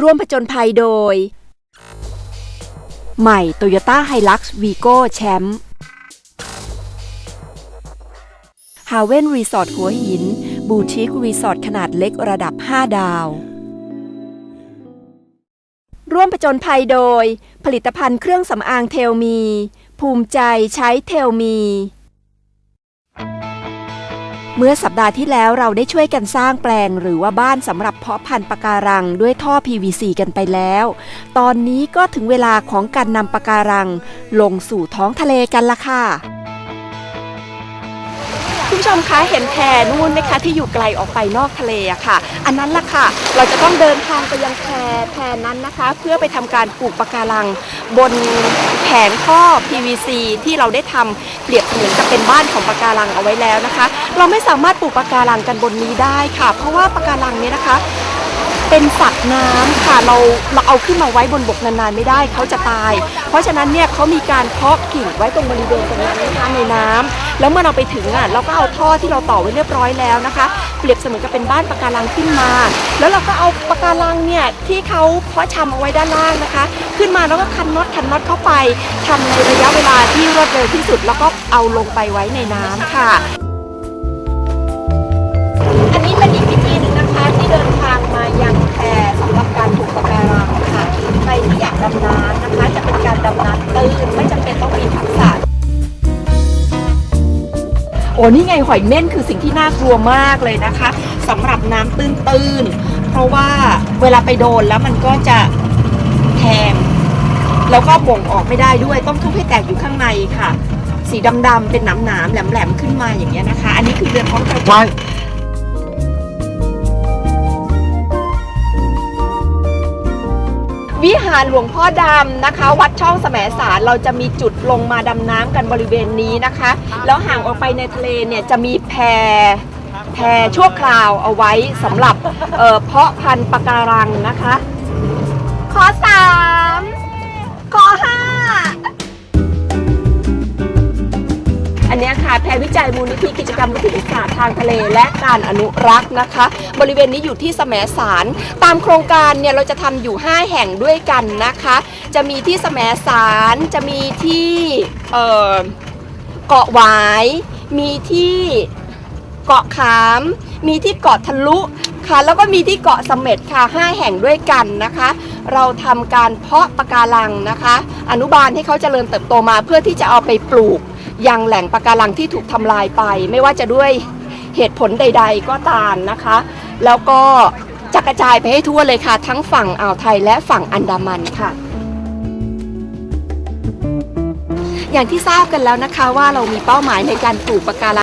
ร่วมผจญภัยโดย ใหม่ Toyota Hilux Vigo แชมป์ฮาเว่นรีสอร์ทหัวหิน บูติกรีสอร์ทขนาดเล็กระดับ 5 ดาว ร่วมผจญภัยโดย ผลิตภัณฑ์เครื่องสำอางเทลมี ภูมิใจใช้เทลมี เมื่อสัปดาห์ที่แล้วเราได้ช่วยกันสร้างแปลงหรือว่าบ้านสำหรับเพาะพันธุ์ปะการังด้วยท่อ PVC กันไปแล้ว ตอนนี้ก็ถึงเวลาของการนำปะการัง ลงสู่ท้องทะเลกันละค่ะ คุณผู้ชมคะเห็นแพนู่นไหมคะที่อยู่ไกลออกไปนอกทะเลอะค่ะ อันนั้นล่ะค่ะ เราจะต้องเดินทางไปยังแพแพนั้นนะคะ เพื่อไปทำการปลูกปะการัง บนแผงท่อ PVC ที่เราได้ทำเปรียบเสมือนกับเป็นบ้านของปะการังเอาไว้แล้วนะคะ เราไม่สามารถปลูกปะการังกันบนนี้ได้ค่ะ เพราะว่าปะการังเนี่ยนะคะ เป็นสัตว์น้ำค่ะเราเราเอาขึ้นมาไว้บนบกนานๆไม่ได้เขาจะตาย เพราะฉะนั้นเนี่ยเขามีการเพาะกิ่งไว้ตรงบริเวณตรงนั้นนะคะในน้ำแล้วเมื่อเราไปถึงอะเราก็เอาท่อที่เราต่อไว้เรียบร้อยแล้วนะคะ เปรียบเสมือนกับเป็นบ้านปะการังขึ้นมา แล้วเราก็เอาปะการังเนี่ยที่เขาเพาะชำเอาไว้ด้านล่างนะคะ ขึ้นมาแล้วก็คันน็อตคันน็อตเข้าไปทำในระยะเวลาที่รวดเร็วที่สุด แล้วก็เอาลงไปไว้ในน้ำค่ะ อ้นี่ไงหอยเม่นคือสิ่งที่น่ากลัวมากเลยนะคะสำหรับน้ำตื้นๆ เพราะว่าเวลาไปโดนแล้วมันก็จะแทงแล้วก็บ่งออกไม่ได้ด้วยต้องทุบให้แตกอยู่ข้างในค่ะ สีดำๆเป็นหนามๆแหลมๆขึ้นมาอย่างเงี้ยนะคะ อันนี้คือเรือท้องกระจก วิหารหลวงพ่อดำนะคะ วัดช่องแสมสารเราจะมีจุดลงมาดำน้ำกันบริเวณนี้นะคะ แล้วห่างออกไปในทะเลเนี่ยจะมีแพแพชั่วคราวเอาไว้สำหรับเเพาะพันธุ์ปะการังนะคะ เนี้ยค่ะแพรวิจัยมูลนิธิกิจกรรมวิทยาศาสตร์ทางทะเล และการอนุรักษ์นะคะ บริเวณนี้อยู่ที่แสมสาร ตามโครงการเนี่ยเราจะทำอยู่ 5 แห่งด้วยกันนะคะ จะมีที่แสมสารจะมีที่เกาะหวาย มีที่เกาะขาม มีที่เกาะทะลุค่ะแล้วก็มีที่เกาะเสม็ดค่ะ 5 แห่งด้วยกันนะคะ เราทำการเพาะปะการังนะคะ อนุบาลให้เขาเจริญเติบโตมาเพื่อที่จะเอาไปปลูก ยังแหล่งปะการังที่ถูกทำลายไป ไม่ว่าจะด้วยเหตุผลใด ๆ ก็ตามนะคะ แล้วก็จะกระจายไปให้ทั่วเลยค่ะ ทั้งฝั่งอ่าวไทยและฝั่งอันดามันค่ะ อย่างที่ทราบกันแล้วนะคะว่าเรามีเป้าหมายในการปลูกปะการัง